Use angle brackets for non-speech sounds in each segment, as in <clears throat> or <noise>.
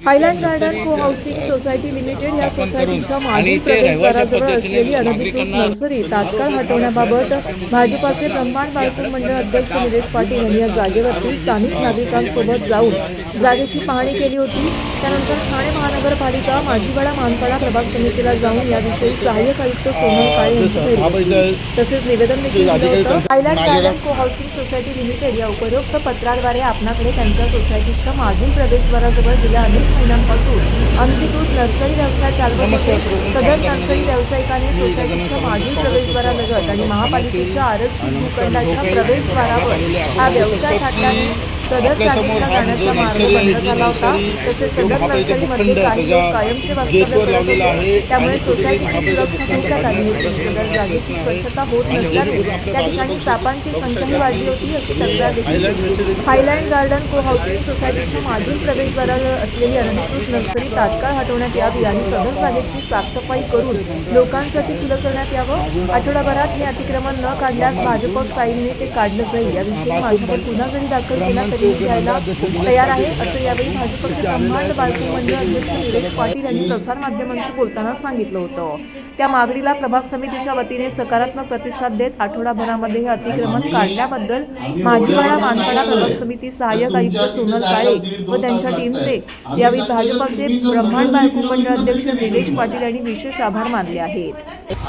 Highland Garden Co Housing Society Limited या सोसायटीच्या मागील प्रवेशद्वाराजवळ असलेली अनधिकृत नर्सरी तात्काळ हटवण्याबाबत भाजपाचे ब्रह्मांड बाळकून मंडळ अध्यक्ष निलेश पाटील यांनी या जागेवरती स्थानिक नागरिकांसोबत जाऊन जागेची पाहणी केली होती त्यानंतर ठाणे महानगरपालिका माजीवाडा मानपाडा प्रभाग समितीला जाऊन याविषयी सहाय्यक आयुक्त सोनल काळे यांची. तसेच निवेदन देखील Highland Garden Co Housing Society Limited या उपरोक्त पत्राद्वारे आपणाकडे त्यांच्या सोसायटीच्या मागील प्रवेशद्वाराजवळ गेल्या अनेक महिन्यांपासून अनधिकृत नर्सरी व्यवसाय चालवत होते. सदर नर्सरी व्यावसायिकाने सोसायटीच्या मागील प्रवेशद्वारालगत आणि महापालिकेच्या आरक्षित भूखंडाच्या प्रवेशद्वारावर हा व्यवसाय टाकल्याने सदर जागेचा जाण्याचा मार्ग बंद झाला होता. तसेच सदर नर्सरीमध्ये काही लोक कायमचे वास्तव्य करत होते. त्यामुळे सोसायटीची सुरक्षा धोक्यात आली होती. सदर जागेची स्वच्छता होत नसल्याने त्या ठिकाणी सापांची संख्याही वाढली होती. अशी तक्रार देखील होती. हायलँड गार्डन को हाऊसिंग सोसायटीच्या मागील प्रवेशद्वारावर असलेली अनधिकृत नर्सरी तात्काळ हटवण्यात यावी आणि सदर जागेची साफसफाई करून लोकांसाठी खुलं करण्यात यावं. आठवडाभरात हे अतिक्रमण न काढल्यास भाजप स्थायीने ते काढलं जाईल. याविषयी माझ्यावर गुन्हा जरी दाखल केला तरी घ्यायला तयार आहे असं यावेळी भाजपचे ब्रह्मांड बालकी मंडळ अध्यक्ष निलेश पाटील यांनी प्रसारमाध्यमांशी बोलताना सांगितलं होतं. त्या मागणीला प्रभाग समितीच्या वतीने सकारात्मक प्रतिसाद देत आठवडाभरामध्ये हे अतिक्रमण काढल्याबद्दल माझीवाडा मानपाडा प्रभाग समिती सहाय्यक आयुक्त सोनल काळे व त्यांच्या टीमचे यावेळी भाजपचे ब्रह्मांड बाळकून मंडळ अध्यक्ष निलेश पाटील यांनी विशेष आभार मानले आहेत.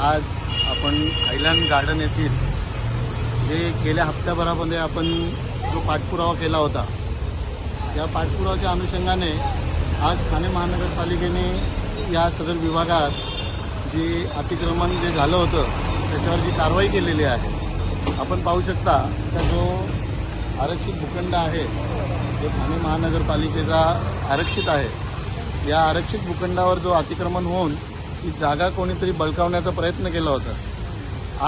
आज आपण आयलंड गार्डन येथील जे गेल्या हप्त्याभरामध्ये आपण जो पाठपुरावा केला होता. या पाठपुरावाच्या अनुषंगाने आज ठाणे महानगरपालिकेने या सदर विभागात जी अतिक्रमण जे झालं होतं त्याच्यावर जी कारवाई केलेली आहे आपण पाहू शकता का जो आरक्षित भूखंड आहे जो ठाणे महानगरपालिकेचा आरक्षित आहे या आरक्षित भूखंडावर जो अतिक्रमण होऊन ती जागा कोणीतरी बळकावण्याचा प्रयत्न केला होता.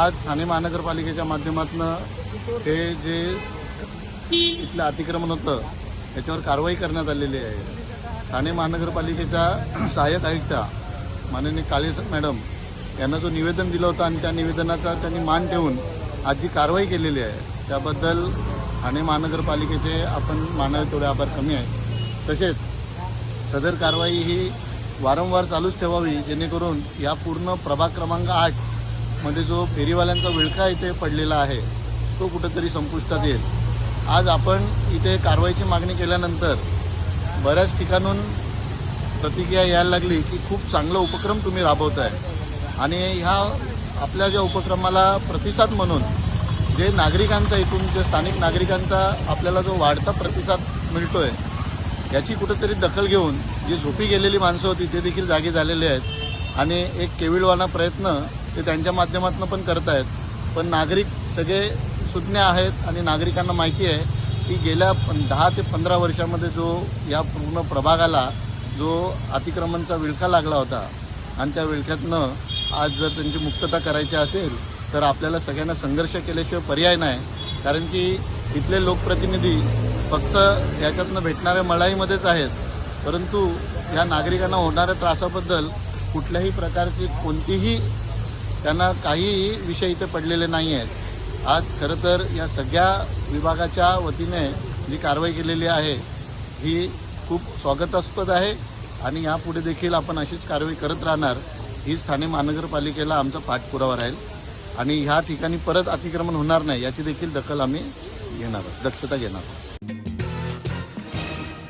आज ठाणे महानगरपालिकेच्या माध्यमातून हे जे इथलं अतिक्रमण होतं त्याच्यावर कारवाई करण्यात आलेली आहे. ठाणे महानगरपालिकेच्या <clears throat> सहाय्यक आयुक्ता माननीय काळे मॅडम यांना जो निवेदन दिलं होतं आणि त्या निवेदनाचा त्यांनी मान ठेवून आज जी कारवाई केलेली आहे त्याबद्दल ठाणे महानगरपालिकेचे आपण मानावे तेवढे आभार कमी आहे. तसेच सदर कारवाई ही वारंवार चालूच ठेवावी जेणेकरून या पूर्ण प्रभाग क्रमांक आठमध्ये जो फेरीवाल्यांचा विळखा इथे पडलेला आहे तो कुठंतरी संपुष्टात येईल. आज आपण इथे कारवाईची मागणी केल्यानंतर बऱ्याच ठिकाणून प्रतिक्रिया यायला लागली की खूप चांगला उपक्रम तुम्ही राबवताय. आणि ह्या आपल्या ज्या उपक्रमाला प्रतिसाद म्हणून जे नागरिकांचा इथून जे स्थानिक नागरिकांचा आपल्याला जो वाढता प्रतिसाद मिळतोय याची कुठंतरी दखल घेऊन जी झोपी गेलेली माणसं होती ते देखील जागे झालेले आहेत. आणि एक केविळवाना प्रयत्न ते त्यांच्या माध्यमातून पण करत आहेत पण नागरिक सगळे सुज्ञ आहेत आणि नागरिकांना माहिती आहे की गेल्या पं- दहा ते पंधरा वर्षामध्ये जो या पूर्ण प्रभागाला जो अतिक्रमणचा विळखा लागला होता आणि त्या विळख्यातनं आज जर त्यांची मुक्तता करायची असेल तर आपल्याला सगळ्यांना संघर्ष केल्याशिवाय पर्याय नाही. कारण की इथले लोकप्रतिनिधी फक्त याच्यातनं भेटणाऱ्या मळाईमध्येच आहेत. परंतु या नागरिकांना होणाऱ्या त्रासाबद्दल कुठल्याही प्रकारची कोणतीही त्यांना काहीही विषय इथे पडलेले नाही आहेत आज खरं तर या सगळ्या विभागाच्या वतीने जी कारवाई केलेली आहे ही खूप स्वागतास्पद आहे आणि यापुढे देखील आपण अशीच कारवाई करत राहणार हीच ठाणे महानगरपालिकेला आमचा पाठपुरावा राहील. आणि ह्या ठिकाणी परत अतिक्रमण होणार नाही याची देखील दखल आम्ही घेणार आहोत, दक्षता घेणार. आहोत